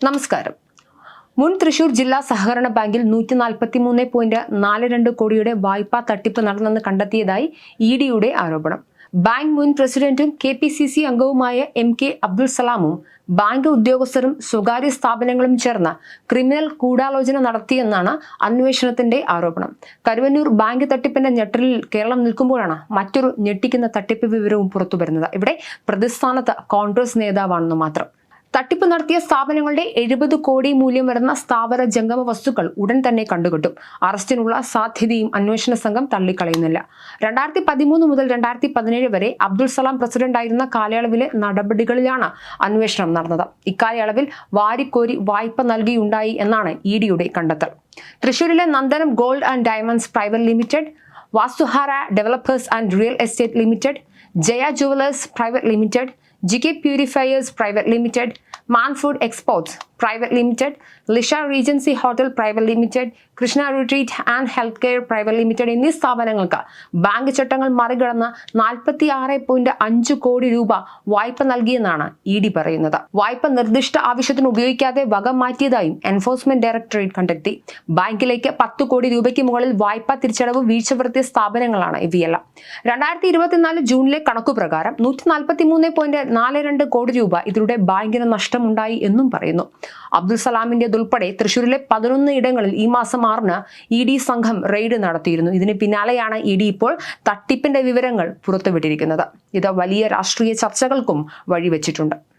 നമസ്കാരം. മുൻ തൃശൂർ ജില്ലാ സഹകരണ ബാങ്കിൽ നൂറ്റി നാൽപ്പത്തി മൂന്ന് പോയിന്റ് നാല് രണ്ട് കോടിയുടെ വായ്പാ തട്ടിപ്പ് നടന്നെന്ന് കണ്ടെത്തിയതായി ഇ ഡിയുടെ ആരോപണം. ബാങ്ക് മുൻ പ്രസിഡന്റും കെ പി സി സി അംഗവുമായ എം കെ അബ്ദുൽ സലാമും ബാങ്ക് ഉദ്യോഗസ്ഥരും സ്വകാര്യ സ്ഥാപനങ്ങളും ചേർന്ന് ക്രിമിനൽ ഗൂഢാലോചന നടത്തിയെന്നാണ് അന്വേഷണത്തിന്റെ ആരോപണം. കരുവന്നൂർ ബാങ്ക് തട്ടിപ്പിന്റെ ഞെട്ടലിൽ കേരളം നിൽക്കുമ്പോഴാണ് മറ്റൊരു ഞെട്ടിക്കുന്ന തട്ടിപ്പ് വിവരവും പുറത്തുവരുന്നത്. ഇവിടെ പ്രതിസ്ഥാനത്ത് കോൺഗ്രസ് നേതാവാണെന്ന് മാത്രം. തട്ടിപ്പ് നടത്തിയ സ്ഥാപനങ്ങളുടെ എഴുപത് കോടി മൂല്യം വരുന്ന സ്ഥാവര ജംഗമ വസ്തുക്കൾ ഉടൻ തന്നെ കണ്ടുകിട്ടും. അറസ്റ്റിനുള്ള സാധ്യതയും അന്വേഷണ സംഘം തള്ളിക്കളയുന്നില്ല. രണ്ടായിരത്തി പതിമൂന്ന് മുതൽ രണ്ടായിരത്തി പതിനേഴ് വരെ അബ്ദുൾ സലാം പ്രസിഡന്റായിരുന്ന കാലയളവിലെ നടപടികളിലാണ് അന്വേഷണം നടന്നത്. ഇക്കാലയളവിൽ വാരിക്കോരി വായ്പ നൽകിയുണ്ടായി എന്നാണ് ഇ ഡിയുടെ കണ്ടെത്തൽ. തൃശൂരിലെ Nandanam gold and diamonds private limited Vasthuhara developers and real estate limited Jaya jewellers private limited G K purifiers private limited Manfood exports private limited Lisha regency hotel private limited Krishna retreat and health care private limited എന്നീ സ്ഥാപനങ്ങൾക്ക് bank ചട്ടങ്ങൾ മറികടന്ന് നാൽപ്പത്തി ആറ് point അഞ്ച് കോടി രൂപ വായ്പ നൽകിയെന്നാണ് ഇ ഡി പറയുന്നത്. വായ്പ നിർദ്ദിഷ്ട ആവശ്യത്തിന് ഉപയോഗിക്കാതെ വക മാറ്റിയതായും എൻഫോഴ്സ്മെന്റ് ഡയറക്ടറേറ്റ് കണ്ടെത്തി. ബാങ്കിലേക്ക് പത്ത് കോടി രൂപയ്ക്ക് മുകളിൽ വായ്പ തിരിച്ചടവ് വീഴ്ച വരുത്തിയ സ്ഥാപനങ്ങളാണ് ഇവയെല്ലാം. രണ്ടായിരത്തി ഇരുപത്തിനാല് ജൂണിലെ കണക്കു പ്രകാരം നൂറ്റി നാൽപ്പത്തി മൂന്ന് പോയിന്റ് നാല് രണ്ട് കോടി രൂപ ഇതിലൂടെ ബാങ്കിന് നഷ്ടമുണ്ടായി എന്നും പറയുന്നു. അബ്ദുൽ സലാമിന്റേതുൾപ്പെടെ തൃശൂരിലെ പതിനൊന്ന് ഇടങ്ങളിൽ ഈ മാസം ആറിന് ഇ ഡി സംഘം റെയ്ഡ് നടത്തിയിരുന്നു. ഇതിന് പിന്നാലെയാണ് ഇ ഡി ഇപ്പോൾ തട്ടിപ്പിന്റെ വിവരങ്ങൾ പുറത്തുവിട്ടിരിക്കുന്നത്. ഇത് വലിയ രാഷ്ട്രീയ ചർച്ചകൾക്കും വഴിവെച്ചിട്ടുണ്ട്.